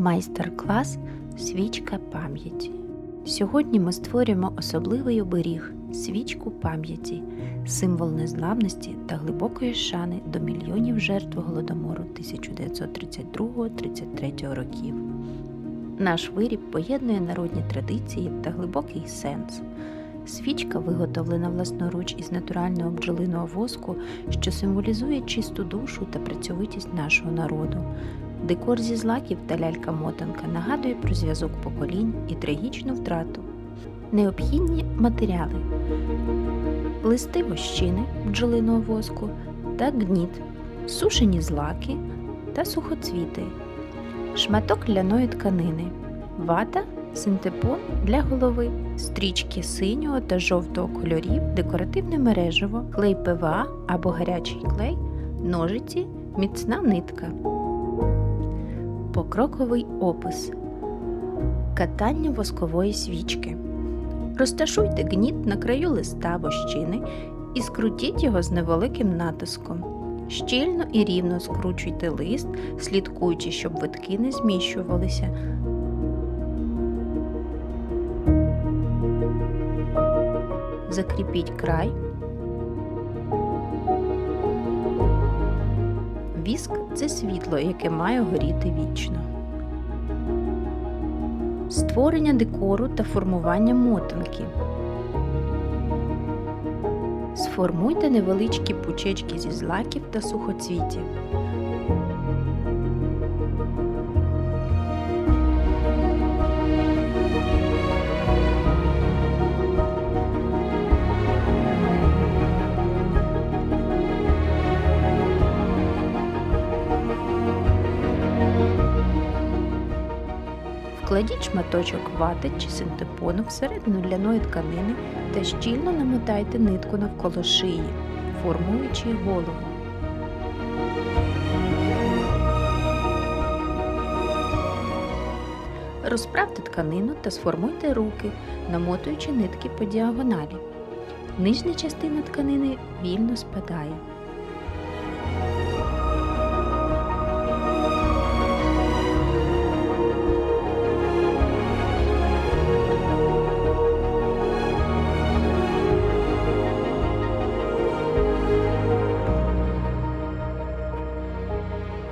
Майстер-клас Свічка пам'яті. Сьогодні ми створюємо особливий оберіг свічку пам'яті, символ незламності та глибокої шани до мільйонів жертв голодомору 1932-33 років. Наш виріб поєднує народні традиції та глибокий сенс. Свічка виготовлена власноруч із натурального бджолиного воску, що символізує чисту душу та працьовитість нашого народу. Декор зі злаків та лялька-мотанка нагадує про зв'язок поколінь і трагічну втрату. Необхідні матеріали листи вощини бджолиного воску та гніт, сушені злаки та сухоцвіти, шматок ляної тканини, вата, синтепон для голови, стрічки синього та жовтого кольорів, декоративне мережево, клей ПВА або гарячий клей, ножиці, міцна нитка. Покроковий опис Катання воскової свічки. Розташуйте гніт на краю листа вощини і скрутіть його з невеликим натиском. Щільно і рівно скручуйте лист, слідкуючи, щоб витки не зміщувалися. Закріпіть край. Віск це світло, яке має горіти вічно. Створення декору та формування мотанки. Сформуйте невеличкі пучечки зі злаків та сухоцвітів. Вкладіть шматочок вати чи синтепону всередину ляної тканини та щільно намотайте нитку навколо шиї, формуючи голову. Розправте тканину та сформуйте руки, намотуючи нитки по діагоналі. Нижня частина тканини вільно спадає.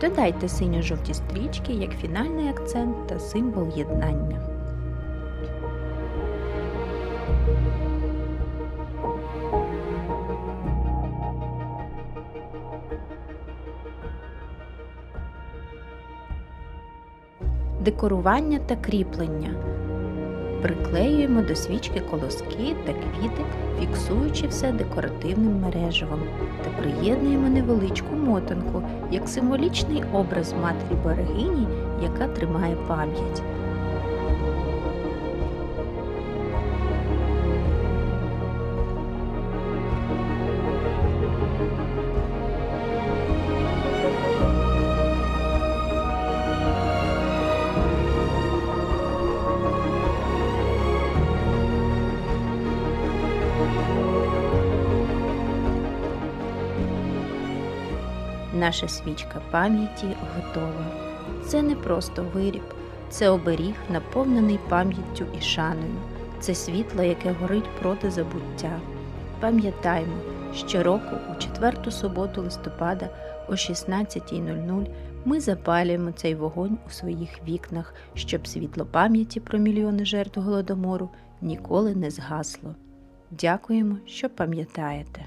Додайте синьо-жовті стрічки як фінальний акцент та символ єднання. Декорування та кріплення. Приклеюємо до свічки колоски та квіти, фіксуючи все декоративним мережевом та приєднуємо невеличку мотанку як символічний образ матері берегині, яка тримає пам'ять. Наша свічка пам'яті готова. Це не просто виріб, це оберіг, наповнений пам'яттю і шаною. Це світло, яке горить проти забуття. Пам'ятаймо, щороку, у четверту суботу листопада о 16.00 ми запалюємо цей вогонь у своїх вікнах, щоб світло пам'яті про мільйони жертв голодомору ніколи не згасло. Дякуємо, що пам'ятаєте.